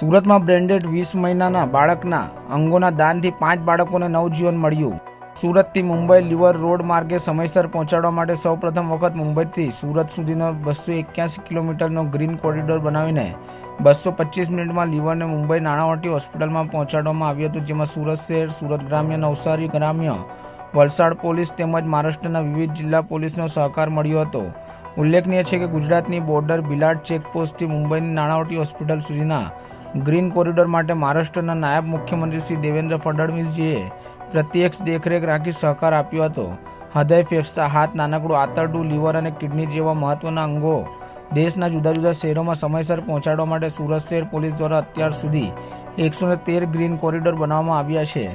સુરતમાં બ્રેન્ડેડ વીસ મહિનાના બાળકના અંગોના દાનથી પાંચ બાળકોને નવજીવન મળ્યું. સુરતથી મુંબઈ લિવર રોડ માર્ગે સમયસર પહોંચાડવા માટે સૌપ્રથમ વખત મુંબઈથી સુરત સુધીનો બસો એક્યાસી કિલોમીટરનો ગ્રીન કોરિડોર બનાવીને બસો પચીસ મિનિટમાં લીવરને મુંબઈ નાણાવટી હોસ્પિટલમાં પહોંચાડવામાં આવ્યું હતું, જેમાં સુરત શહેર, સુરત ગ્રામ્ય, નવસારી ગ્રામ્ય, વલસાડ પોલીસ તેમજ મહારાષ્ટ્રના વિવિધ જિલ્લા પોલીસનો સહકાર મળ્યો હતો. ઉલ્લેખનીય છે કે ગુજરાતની બોર્ડર, બિલાડ ચેકપોસ્ટથી મુંબઈની નાણાવટી હોસ્પિટલ સુધીના ગ્રીન કોરિડોર માટે મહારાષ્ટ્રના નાયબ મુખ્યમંત્રી શ્રી દેવેન્દ્ર ફડણવીસજીએ પ્રત્યક્ષ દેખરેખ રાખી સહકાર આપ્યો હતો. હૃદય ફેફસા હાથ, નાનકડું આંતરડું, લીવર અને કિડની જેવા મહત્વના અંગો દેશના જુદા જુદા શહેરોમાં સમયસર પહોંચાડવા માટે સુરત શહેર પોલીસ દ્વારા અત્યાર સુધી એકસો તેર ગ્રીન કોરિડોર બનાવવામાં આવ્યા છે.